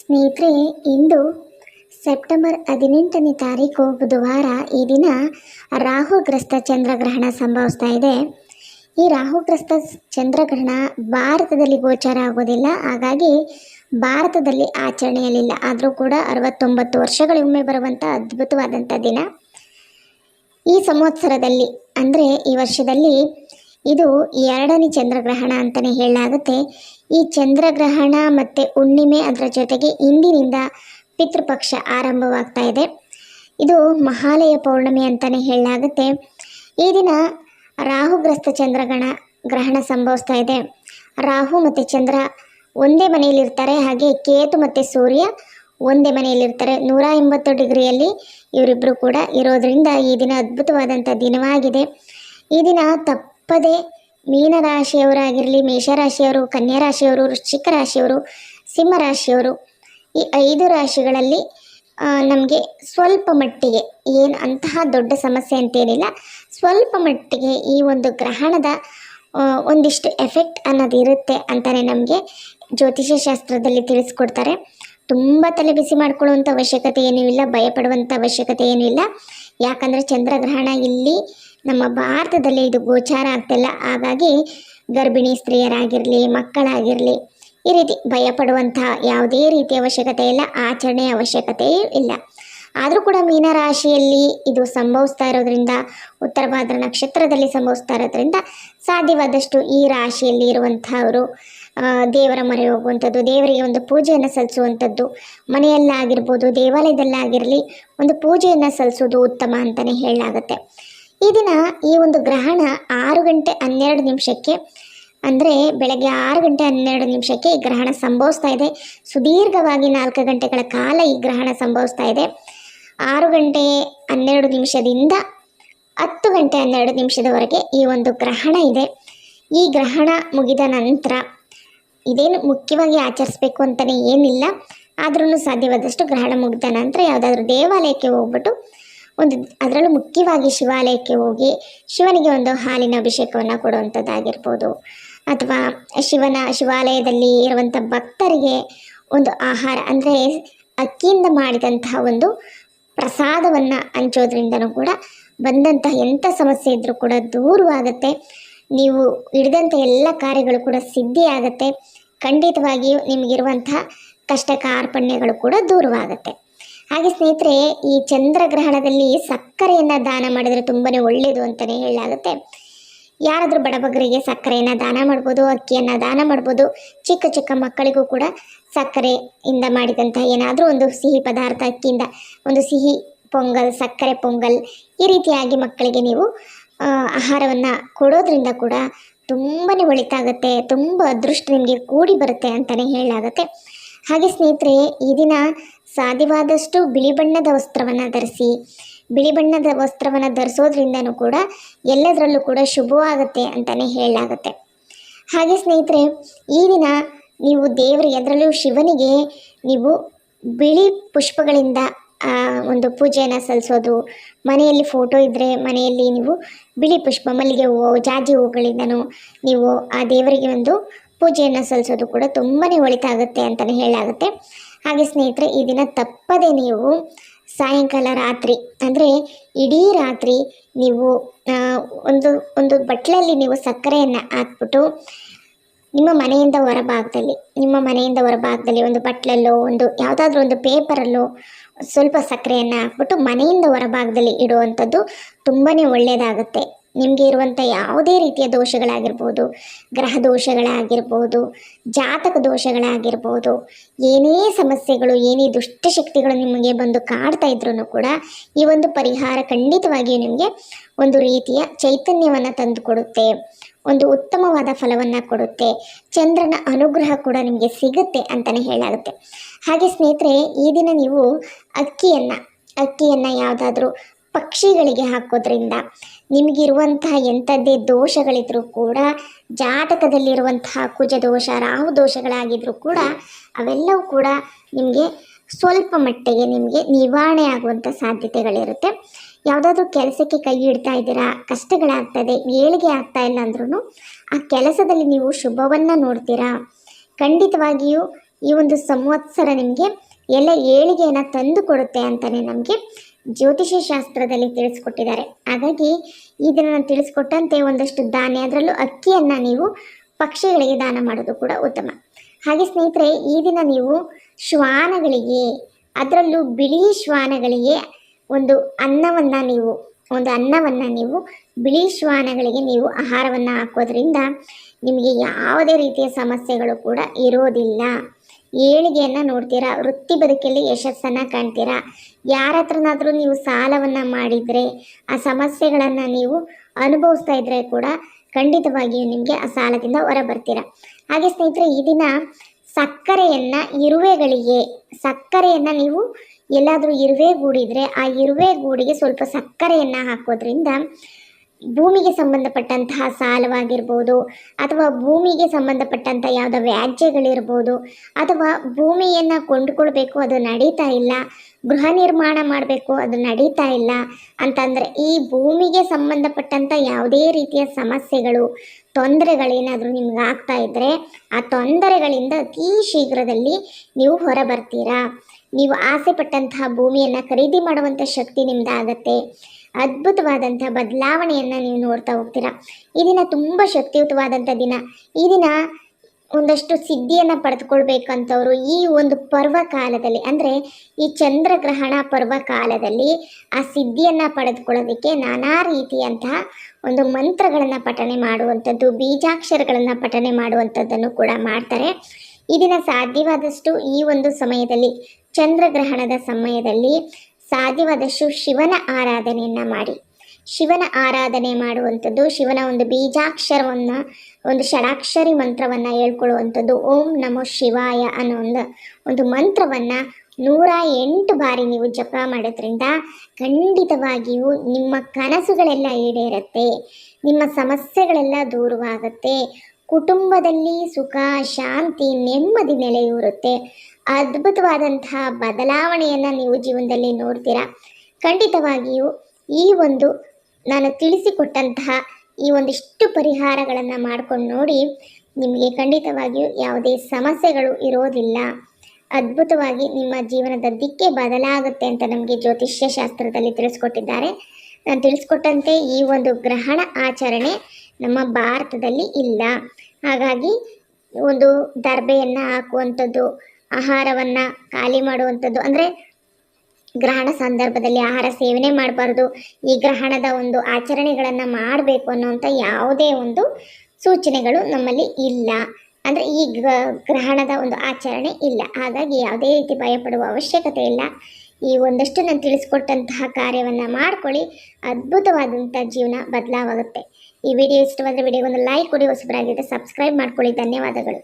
ಸ್ನೇಹಿತರೆ, ಇಂದು ಸೆಪ್ಟೆಂಬರ್ ಹದಿನೆಂಟನೇ ತಾರೀಕು ಬುಧವಾರ ಈ ದಿನ ರಾಹುಗ್ರಸ್ತ ಚಂದ್ರಗ್ರಹಣ ಸಂಭವಿಸ್ತಾ ಇದೆ. ಈ ರಾಹುಗ್ರಸ್ತ ಚಂದ್ರಗ್ರಹಣ ಭಾರತದಲ್ಲಿ ಗೋಚರ ಆಗೋದಿಲ್ಲ ಹಾಗಾಗಿ ಭಾರತದಲ್ಲಿ ಆಚರಣೆಯಲ್ಲಿಲ್ಲ. ಆದರೂ ಕೂಡ ಅರವತ್ತೊಂಬತ್ತು ವರ್ಷಗಳಿಗೊಮ್ಮೆ ಬರುವಂಥ ಅದ್ಭುತವಾದಂಥ ದಿನ. ಈ ಸಂವತ್ಸರದಲ್ಲಿ, ಅಂದರೆ ಈ ವರ್ಷದಲ್ಲಿ ಇದು ಎರಡನೇ ಚಂದ್ರಗ್ರಹಣ ಅಂತಲೇ ಹೇಳಲಾಗುತ್ತೆ. ಈ ಚಂದ್ರಗ್ರಹಣ ಮತ್ತು ಹುಣ್ಣಿಮೆ ಅದರ ಜೊತೆಗೆ ಇಂದಿನಿಂದ ಪಿತೃಪಕ್ಷ ಆರಂಭವಾಗ್ತಾ ಇದೆ. ಇದು ಮಹಾಲಯ ಪೌರ್ಣಮಿ ಅಂತಲೇ ಹೇಳಲಾಗುತ್ತೆ. ಈ ದಿನ ರಾಹುಗ್ರಸ್ತ ಚಂದ್ರಗಣ ಗ್ರಹಣ ಸಂಭವಿಸ್ತಾ ಇದೆ. ರಾಹು ಮತ್ತು ಚಂದ್ರ ಒಂದೇ ಮನೆಯಲ್ಲಿರ್ತಾರೆ. ಹಾಗೆ ಕೇತು ಮತ್ತು ಸೂರ್ಯ ಒಂದೇ ಮನೆಯಲ್ಲಿರ್ತಾರೆ. ನೂರ ಎಂಬತ್ತು ಡಿಗ್ರಿಯಲ್ಲಿ ಇವರಿಬ್ಬರು ಕೂಡ ಇರೋದರಿಂದ ಈ ದಿನ ಅದ್ಭುತವಾದಂಥ ದಿನವಾಗಿದೆ. ಈ ದಿನ ತಪ್ಪದೆ ಮೀನರಾಶಿಯವರಾಗಿರಲಿ, ಮೇಷರಾಶಿಯವರು ಕನ್ಯಾ ರಾಶಿಯವರು ವೃಶ್ಚಿಕ ರಾಶಿಯವರು ಸಿಂಹ ರಾಶಿಯವರು ಈ ಐದು ರಾಶಿಗಳಲ್ಲಿ ನಮಗೆ ಸ್ವಲ್ಪ ಮಟ್ಟಿಗೆ ಏನು ಅಂತಹ ದೊಡ್ಡ ಸಮಸ್ಯೆ ಅಂತೇನಿಲ್ಲ, ಸ್ವಲ್ಪ ಮಟ್ಟಿಗೆ ಈ ಒಂದು ಗ್ರಹಣದ ಒಂದಿಷ್ಟು ಎಫೆಕ್ಟ್ ಅನ್ನೋದಿರುತ್ತೆ ಅಂತಲೇ ನಮಗೆ ಜ್ಯೋತಿಷ್ಯ ಶಾಸ್ತ್ರದಲ್ಲಿ ತಿಳಿಸ್ಕೊಡ್ತಾರೆ. ತುಂಬ ತಲೆ ಬಿಸಿ ಮಾಡ್ಕೊಳ್ಳುವಂಥ ಅವಶ್ಯಕತೆ ಏನೂ ಇಲ್ಲ ಭಯಪಡುವಂಥ ಅವಶ್ಯಕತೆ ಏನೂ ಇಲ್ಲ. ಯಾಕಂದರೆ ಚಂದ್ರಗ್ರಹಣ ಇಲ್ಲಿ ನಮ್ಮ ಭಾರತದಲ್ಲಿ ಇದು ಗೋಚಾರ ಆಗ್ತಿಲ್ಲ ಹಾಗಾಗಿ ಗರ್ಭಿಣಿ ಸ್ತ್ರೀಯರಾಗಿರಲಿ, ಮಕ್ಕಳಾಗಿರಲಿ, ಈ ರೀತಿ ಭಯಪಡುವಂತಹ ಯಾವುದೇ ರೀತಿಯ ಅವಶ್ಯಕತೆ ಇಲ್ಲ ಆಚರಣೆಯ ಅವಶ್ಯಕತೆಯೂ ಇಲ್ಲ. ಆದರೂ ಕೂಡ ಮೀನರಾಶಿಯಲ್ಲಿ ಇದು ಸಂಭವಿಸ್ತಾ ಇರೋದ್ರಿಂದ, ಉತ್ತರ ಭಾದ್ರ ನಕ್ಷತ್ರದಲ್ಲಿ ಸಂಭವಿಸ್ತಾ ಇರೋದ್ರಿಂದ ಸಾಧ್ಯವಾದಷ್ಟು ಈ ರಾಶಿಯಲ್ಲಿ ಇರುವಂಥವರು ದೇವರ ಮೊರೆ ಹೋಗುವಂಥದ್ದು, ದೇವರಿಗೆ ಒಂದು ಪೂಜೆಯನ್ನು ಸಲ್ಲಿಸುವಂಥದ್ದು ಮನೆಯಲ್ಲಾಗಿರ್ಬೋದು ದೇವಾಲಯದಲ್ಲಾಗಿರಲಿ ಒಂದು ಪೂಜೆಯನ್ನು ಸಲ್ಲಿಸೋದು ಉತ್ತಮ ಅಂತಲೇ ಹೇಳಲಾಗುತ್ತೆ. ಈ ದಿನ ಈ ಒಂದು ಗ್ರಹಣ ಆರು ಗಂಟೆ ಹನ್ನೆರಡು ನಿಮಿಷಕ್ಕೆ, ಅಂದರೆ ಬೆಳಗ್ಗೆ ಆರು ಗಂಟೆ ಹನ್ನೆರಡು ನಿಮಿಷಕ್ಕೆ ಈ ಗ್ರಹಣ ಸಂಭವಿಸ್ತಾ ಇದೆ. ಸುದೀರ್ಘವಾಗಿ ನಾಲ್ಕು ಗಂಟೆಗಳ ಕಾಲ ಈ ಗ್ರಹಣ ಸಂಭವಿಸ್ತಾ ಇದೆ. ಆರು ಗಂಟೆ ಹನ್ನೆರಡು ನಿಮಿಷದಿಂದ ಹತ್ತು ಗಂಟೆ ಹನ್ನೆರಡು ನಿಮಿಷದವರೆಗೆ ಈ ಒಂದು ಗ್ರಹಣ ಇದೆ. ಈ ಗ್ರಹಣ ಮುಗಿದ ನಂತರ ಇದೇನು ಮುಖ್ಯವಾಗಿ ಆಚರಿಸ್ಬೇಕು ಅಂತಲೇ ಏನಿಲ್ಲ ಆದ್ರೂ ಸಾಧ್ಯವಾದಷ್ಟು ಗ್ರಹಣ ಮುಗಿದ ನಂತರ ಯಾವುದಾದ್ರೂ ದೇವಾಲಯಕ್ಕೆ ಹೋಗ್ಬಿಟ್ಟು ಒಂದು, ಅದರಲ್ಲೂ ಮುಖ್ಯವಾಗಿ ಶಿವಾಲಯಕ್ಕೆ ಹೋಗಿ ಶಿವನಿಗೆ ಒಂದು ಹಾಲಿನ ಅಭಿಷೇಕವನ್ನು ಕೊಡುವಂಥದ್ದಾಗಿರ್ಬೋದು. ಅಥವಾ ಶಿವನ ಶಿವಾಲಯದಲ್ಲಿ ಇರುವಂಥ ಭಕ್ತರಿಗೆ ಒಂದು ಆಹಾರ, ಅಂದರೆ ಅಕ್ಕಿಯಿಂದ ಮಾಡಿದಂತಹ ಒಂದು ಪ್ರಸಾದವನ್ನು ಹಂಚೋದ್ರಿಂದನೂ ಕೂಡ ಬಂದಂತಹ ಎಂಥ ಸಮಸ್ಯೆ ಇದ್ದರೂ ಕೂಡ ದೂರವಾಗುತ್ತೆ. ನೀವು ಹಿಡಿದಂಥ ಎಲ್ಲ ಕಾರ್ಯಗಳು ಕೂಡ ಸಿದ್ಧಿಯಾಗತ್ತೆ. ಖಂಡಿತವಾಗಿಯೂ ನಿಮಗಿರುವಂತಹ ಕಷ್ಟ ಕಾರ್ಪಣ್ಯಗಳು ಕೂಡ ದೂರವಾಗುತ್ತೆ. ಹಾಗೆ ಸ್ನೇಹಿತರೆ, ಈ ಚಂದ್ರಗ್ರಹಣದಲ್ಲಿ ಸಕ್ಕರೆಯನ್ನು ದಾನ ಮಾಡಿದರೆ ತುಂಬಾ ಒಳ್ಳೆಯದು ಅಂತಲೇ ಹೇಳಲಾಗುತ್ತೆ. ಯಾರಾದರೂ ಬಡಬಗರಿಗೆ ಸಕ್ಕರೆಯನ್ನು ದಾನ ಮಾಡ್ಬೋದು, ಅಕ್ಕಿಯನ್ನು ದಾನ ಮಾಡ್ಬೋದು, ಚಿಕ್ಕ ಚಿಕ್ಕ ಮಕ್ಕಳಿಗೂ ಕೂಡ ಸಕ್ಕರೆಯಿಂದ ಮಾಡಿದಂಥ ಏನಾದರೂ ಒಂದು ಸಿಹಿ ಪದಾರ್ಥ, ಅಕ್ಕಿಯಿಂದ ಒಂದು ಸಿಹಿ ಪೊಂಗಲ್, ಸಕ್ಕರೆ ಪೊಂಗಲ್ ಈ ರೀತಿಯಾಗಿ ಮಕ್ಕಳಿಗೆ ನೀವು ಆಹಾರವನ್ನು ಕೊಡೋದ್ರಿಂದ ಕೂಡ ತುಂಬಾ ಒಳಿತಾಗುತ್ತೆ ತುಂಬ ಅದೃಷ್ಟ ನಿಮಗೆ ಕೂಡಿ ಬರುತ್ತೆ ಅಂತಲೇ ಹೇಳಲಾಗುತ್ತೆ. ಹಾಗೆ ಸ್ನೇಹಿತರೆ, ಈ ದಿನ ಸಾಧ್ಯವಾದಷ್ಟು ಬಿಳಿ ಬಣ್ಣದ ವಸ್ತ್ರವನ್ನು ಧರಿಸಿ, ಬಿಳಿ ಬಣ್ಣದ ವಸ್ತ್ರವನ್ನು ಧರಿಸೋದ್ರಿಂದನೂ ಕೂಡ ಎಲ್ಲದರಲ್ಲೂ ಕೂಡ ಶುಭವಾಗುತ್ತೆ ಅಂತಲೇ ಹೇಳಲಾಗುತ್ತೆ. ಹಾಗೆ ಸ್ನೇಹಿತರೆ, ಈ ದಿನ ನೀವು ದೇವರಿಗೆ, ಅದರಲ್ಲೂ ಶಿವನಿಗೆ ನೀವು ಬಿಳಿ ಪುಷ್ಪಗಳಿಂದ ಒಂದು ಪೂಜೆಯನ್ನು ಸಲ್ಲಿಸೋದು ಮನೆಯಲ್ಲಿ ಫೋಟೋ ಇದ್ದರೆ ಮನೆಯಲ್ಲಿ ನೀವು ಬಿಳಿ ಪುಷ್ಪ, ಮಲ್ಲಿಗೆ ಹೂವು, ಜಾಜಿ ಹೂವುಗಳಿಂದನೂ ನೀವು ಆ ದೇವರಿಗೆ ಒಂದು ಪೂಜೆಯನ್ನು ಸಲ್ಲಿಸೋದು ಕೂಡ ತುಂಬಾ ಒಳಿತಾಗುತ್ತೆ ಅಂತಲೇ ಹೇಳಾಗುತ್ತೆ ಹಾಗೆ ಸ್ನೇಹಿತರೆ, ಈ ದಿನ ತಪ್ಪದೆ ನೀವು ಸಾಯಂಕಾಲ ರಾತ್ರಿ, ಅಂದರೆ ಇಡೀ ರಾತ್ರಿ ನೀವು ಒಂದು ಒಂದು ಬಟ್ಲಲ್ಲಿ ನೀವು ಸಕ್ಕರೆಯನ್ನು ಹಾಕ್ಬಿಟ್ಟು ನಿಮ್ಮ ಮನೆಯಿಂದ ಹೊರಭಾಗದಲ್ಲಿ, ನಿಮ್ಮ ಮನೆಯಿಂದ ಹೊರಭಾಗದಲ್ಲಿ ಒಂದು ಬಟ್ಲಲ್ಲೋ, ಒಂದು ಯಾವುದಾದ್ರೂ ಒಂದು ಪೇಪರಲ್ಲೋ ಸ್ವಲ್ಪ ಸಕ್ಕರೆಯನ್ನು ಹಾಕ್ಬಿಟ್ಟು ಮನೆಯಿಂದ ಹೊರಭಾಗದಲ್ಲಿ ಇಡುವಂಥದ್ದು ತುಂಬಾ ಒಳ್ಳೆಯದಾಗುತ್ತೆ ನಿಮಗೆ ಇರುವಂಥ ಯಾವುದೇ ರೀತಿಯ ದೋಷಗಳಾಗಿರ್ಬೋದು, ಗ್ರಹ ದೋಷಗಳಾಗಿರ್ಬೋದು, ಜಾತಕ ದೋಷಗಳಾಗಿರ್ಬೋದು, ಏನೇ ಸಮಸ್ಯೆಗಳು, ಏನೇ ದುಷ್ಟಶಕ್ತಿಗಳು ನಿಮಗೆ ಬಂದು ಕಾಡ್ತಾ ಇದ್ರೂ ಕೂಡ ಈ ಒಂದು ಪರಿಹಾರ ಖಂಡಿತವಾಗಿಯೂ ನಿಮಗೆ ಒಂದು ರೀತಿಯ ಚೈತನ್ಯವನ್ನು ತಂದುಕೊಡುತ್ತೆ ಒಂದು ಉತ್ತಮವಾದ ಫಲವನ್ನು ಕೊಡುತ್ತೆ, ಚಂದ್ರನ ಅನುಗ್ರಹ ಕೂಡ ನಿಮಗೆ ಸಿಗುತ್ತೆ ಅಂತಲೇ ಹೇಳಾಗುತ್ತೆ. ಹಾಗೆ ಸ್ನೇಹಿತರೆ, ಈ ದಿನ ನೀವು ಅಕ್ಕಿಯನ್ನು ಅಕ್ಕಿಯನ್ನು ಯಾವುದಾದ್ರೂ ಪಕ್ಷಿಗಳಿಗೆ ಹಾಕೋದ್ರಿಂದ ನಿಮಗಿರುವಂತಹ ಎಂಥದ್ದೇ ದೋಷಗಳಿದ್ರೂ ಕೂಡ, ಜಾತಕದಲ್ಲಿರುವಂತಹ ಕುಜ ದೋಷ ರಾಹು ದೋಷಗಳಾಗಿದ್ರೂ ಕೂಡ ಅವೆಲ್ಲವೂ ಕೂಡ ನಿಮಗೆ ಸ್ವಲ್ಪ ಮಟ್ಟಿಗೆ ನಿಮಗೆ ನಿವಾರಣೆ ಆಗುವಂಥ ಸಾಧ್ಯತೆಗಳಿರುತ್ತೆ. ಯಾವುದಾದ್ರೂ ಕೆಲಸಕ್ಕೆ ಕೈ ಇಡ್ತಾ ಇದ್ದೀರಾ, ಕಷ್ಟಗಳಾಗ್ತದೆ, ಏಳಿಗೆ ಆಗ್ತಾ ಇಲ್ಲ ಅಂದ್ರೂ ಆ ಕೆಲಸದಲ್ಲಿ ನೀವು ಶುಭವನ್ನು ನೋಡ್ತೀರಾ? ಖಂಡಿತವಾಗಿಯೂ ಈ ಒಂದು ಸಂವತ್ಸರ ನಿಮಗೆ ಎಲ್ಲ ಏಳಿಗೆಯನ್ನು ತಂದು ಕೊಡುತ್ತೆ ಅಂತಲೇ ನಮಗೆ ಜ್ಯೋತಿಷ್ಯ ಶಾಸ್ತ್ರದಲ್ಲಿ ತಿಳಿಸ್ಕೊಟ್ಟಿದ್ದಾರೆ. ಹಾಗಾಗಿ ಈ ದಿನ ನಾನು ತಿಳಿಸ್ಕೊಟ್ಟಂತೆ ಒಂದಷ್ಟು ಧಾನ್ಯ ಅದರಲ್ಲೂ ಅಕ್ಕಿಯನ್ನು ನೀವು ಪಕ್ಷಿಗಳಿಗೆ ದಾನ ಮಾಡೋದು ಕೂಡ ಉತ್ತಮ. ಹಾಗೆ ಸ್ನೇಹಿತರೆ, ಈ ದಿನ ನೀವು ಶ್ವಾನಗಳಿಗೆ, ಅದರಲ್ಲೂ ಬಿಳಿ ಶ್ವಾನಗಳಿಗೆ ಒಂದು ಅನ್ನವನ್ನು ನೀವು, ಒಂದು ಅನ್ನವನ್ನು ನೀವು ಬಿಳಿ ಶ್ವಾನಗಳಿಗೆ ನೀವು ಆಹಾರವನ್ನು ಹಾಕೋದ್ರಿಂದ ನಿಮಗೆ ಯಾವುದೇ ರೀತಿಯ ಸಮಸ್ಯೆಗಳು ಕೂಡ ಇರೋದಿಲ್ಲ. ಏಳಿಗೆಯನ್ನು ನೋಡ್ತೀರಾ? ವೃತ್ತಿ ಬದುಕಲ್ಲಿ ಯಶಸ್ಸನ್ನು ಕಾಣ್ತೀರಾ? ಯಾರ ಹತ್ರನಾದರೂ ನೀವು ಸಾಲವನ್ನು ಮಾಡಿದರೆ, ಆ ಸಮಸ್ಯೆಗಳನ್ನು ನೀವು ಅನುಭವಿಸ್ತಾ ಇದ್ದರೆ ಕೂಡ ಖಂಡಿತವಾಗಿಯೂ ನಿಮಗೆ ಆ ಸಾಲದಿಂದ ಹೊರ ಬರ್ತೀರಾ ಹಾಗೆ ಸ್ನೇಹಿತರೆ, ಈ ದಿನ ಸಕ್ಕರೆಯನ್ನು ಇರುವೆಗಳಿಗೆ, ಸಕ್ಕರೆಯನ್ನು ನೀವು ಎಲ್ಲಾದರೂ ಇರುವೆ ಗೂಡಿದ್ರೆ, ಆ ಇರುವೆ ಗೂಡಿಗೆ ಸ್ವಲ್ಪ ಸಕ್ಕರೆಯನ್ನು ಹಾಕೋದ್ರಿಂದ ಭೂಮಿಗೆ ಸಂಬಂಧಪಟ್ಟಂತಹ ಸಾಲವಾಗಿರ್ಬೋದು ಅಥವಾ ಭೂಮಿಗೆ ಸಂಬಂಧಪಟ್ಟಂಥ ಯಾವುದೋ ವ್ಯಾಜ್ಯಗಳಿರ್ಬೋದು ಅಥವಾ ಭೂಮಿಯನ್ನು ಕೊಂಡುಕೊಳ್ಬೇಕು, ಅದು ನಡೀತಾ ಇಲ್ಲ, ಗೃಹ ನಿರ್ಮಾಣ ಮಾಡಬೇಕು, ಅದು ನಡೀತಾ ಇಲ್ಲ ಅಂತಂದರೆ ಈ ಭೂಮಿಗೆ ಸಂಬಂಧಪಟ್ಟಂಥ ಯಾವುದೇ ರೀತಿಯ ಸಮಸ್ಯೆಗಳು, ತೊಂದರೆಗಳೇನಾದರೂ ನಿಮ್ಗೆ ಆಗ್ತಾ ಇದ್ದರೆ ಆ ತೊಂದರೆಗಳಿಂದ ಅತೀ ಶೀಘ್ರದಲ್ಲಿ ನೀವು ಹೊರ ಬರ್ತೀರಾ ನೀವು ಆಸೆ ಪಟ್ಟಂತಹ ಭೂಮಿಯನ್ನು ಖರೀದಿ ಮಾಡುವಂಥ ಶಕ್ತಿ ನಿಮ್ದಾಗತ್ತೆ. ಅದ್ಭುತವಾದಂಥ ಬದಲಾವಣೆಯನ್ನು ನೀವು ನೋಡ್ತಾ ಹೋಗ್ತೀರಾ. ಈ ದಿನ ತುಂಬ ಶಕ್ತಿಯುತವಾದಂಥ ದಿನ. ಈ ದಿನ ಒಂದಷ್ಟು ಸಿದ್ಧಿಯನ್ನು ಪಡೆದುಕೊಳ್ಬೇಕಂಥವ್ರು ಈ ಒಂದು ಪರ್ವಕಾಲದಲ್ಲಿ, ಅಂದರೆ ಈ ಚಂದ್ರಗ್ರಹಣ ಪರ್ವಕಾಲದಲ್ಲಿ ಆ ಸಿದ್ಧಿಯನ್ನು ಪಡೆದುಕೊಳ್ಳೋದಕ್ಕೆ ನಾನಾ ರೀತಿಯಂತಹ ಒಂದು ಮಂತ್ರಗಳನ್ನು ಪಠನೆ ಮಾಡುವಂಥದ್ದು, ಬೀಜಾಕ್ಷರಗಳನ್ನು ಪಠನೆ ಮಾಡುವಂಥದ್ದನ್ನು ಕೂಡ ಮಾಡ್ತಾರೆ. ಈ ದಿನ ಸಾಧ್ಯವಾದಷ್ಟು ಈ ಒಂದು ಸಮಯದಲ್ಲಿ, ಚಂದ್ರಗ್ರಹಣದ ಸಮಯದಲ್ಲಿ ಸಾಧ್ಯವಾದಷ್ಟು ಶಿವನ ಆರಾಧನೆಯನ್ನು ಮಾಡಿ. ಶಿವನ ಆರಾಧನೆ ಮಾಡುವಂಥದ್ದು, ಶಿವನ ಒಂದು ಬೀಜಾಕ್ಷರವನ್ನು, ಒಂದು ಷಡಾಕ್ಷರಿ ಮಂತ್ರವನ್ನು ಹೇಳ್ಕೊಳ್ಳುವಂಥದ್ದು, ಓಂ ನಮೋ ಶಿವಾಯ ಅನ್ನೋ ಒಂದು ಒಂದು ಮಂತ್ರವನ್ನು ನೂರ ಎಂಟು ಬಾರಿ ನೀವು ಜಪ ಮಾಡೋದ್ರಿಂದ ಖಂಡಿತವಾಗಿಯೂ ನಿಮ್ಮ ಕನಸುಗಳೆಲ್ಲ ಈಡೇರುತ್ತೆ, ನಿಮ್ಮ ಸಮಸ್ಯೆಗಳೆಲ್ಲ ದೂರವಾಗುತ್ತೆ ಕುಟುಂಬದಲ್ಲಿ ಸುಖ, ಶಾಂತಿ, ನೆಮ್ಮದಿ ನೆಲೆಯೂರುತ್ತೆ. ಅದ್ಭುತವಾದಂತಹ ಬದಲಾವಣೆಯನ್ನು ನೀವು ಜೀವನದಲ್ಲಿ ನೋಡ್ತೀರಾ? ಖಂಡಿತವಾಗಿಯೂ ಈ ಒಂದು ನಾನು ತಿಳಿಸಿಕೊಟ್ಟಂತಹ ಈ ಒಂದಿಷ್ಟು ಪರಿಹಾರಗಳನ್ನು ಮಾಡ್ಕೊಂಡು ನೋಡಿ ನಿಮಗೆ ಖಂಡಿತವಾಗಿಯೂ ಯಾವುದೇ ಸಮಸ್ಯೆಗಳು ಇರೋದಿಲ್ಲ. ಅದ್ಭುತವಾಗಿ ನಿಮ್ಮ ಜೀವನದ ದಿಕ್ಕೆ ಬದಲಾಗುತ್ತೆ ಅಂತ ನಮಗೆ ಜ್ಯೋತಿಷ್ಯ ಶಾಸ್ತ್ರದಲ್ಲಿ ತಿಳಿಸ್ಕೊಟ್ಟಿದ್ದಾರೆ. ನಾನು ತಿಳಿಸ್ಕೊಟ್ಟಂತೆ ಈ ಒಂದು ಗ್ರಹಣ ಆಚರಣೆ ನಮ್ಮ ಭಾರತದಲ್ಲಿ ಇಲ್ಲ. ಹಾಗಾಗಿ ಒಂದು ದರ್ಬೆಯನ್ನು ಹಾಕುವಂಥದ್ದು, ಆಹಾರವನ್ನು ಖಾಲಿ ಮಾಡುವಂಥದ್ದು, ಅಂದರೆ ಗ್ರಹಣ ಸಂದರ್ಭದಲ್ಲಿ ಆಹಾರ ಸೇವನೆ ಮಾಡಬಾರ್ದು. ಈ ಗ್ರಹಣದ ಒಂದು ಆಚರಣೆಗಳನ್ನು ಮಾಡಬೇಕು ಅನ್ನುವಂಥ ಯಾವುದೇ ಒಂದು ಸೂಚನೆಗಳು ನಮ್ಮಲ್ಲಿ ಇಲ್ಲ. ಅಂದರೆ ಈ ಗ್ರ- ಗ್ರಹಣದ ಒಂದು ಆಚರಣೆ ಇಲ್ಲ. ಹಾಗಾಗಿ ಯಾವುದೇ ರೀತಿ ಭಯಪಡುವ ಅವಶ್ಯಕತೆ ಇಲ್ಲ. ಈ ಒಂದಷ್ಟು ನಾನು ತಿಳಿಸ್ಕೊಟ್ಟಂತಹ ಕಾರ್ಯವನ್ನು ಮಾಡ್ಕೊಳ್ಳಿ. ಅದ್ಭುತವಾದಂಥ ಜೀವನ ಬದಲಾವಾಗುತ್ತೆ. ಈ ವಿಡಿಯೋ ಇಷ್ಟವಾದರೆ ವಿಡಿಯೋಗೊಂದು ಲೈಕ್ ಕೊಡಿ ಹೊಸಬರಾಗಿದ್ದರೆ ಸಬ್ಸ್ಕ್ರೈಬ್ ಮಾಡ್ಕೊಳ್ಳಿ. ಧನ್ಯವಾದಗಳು.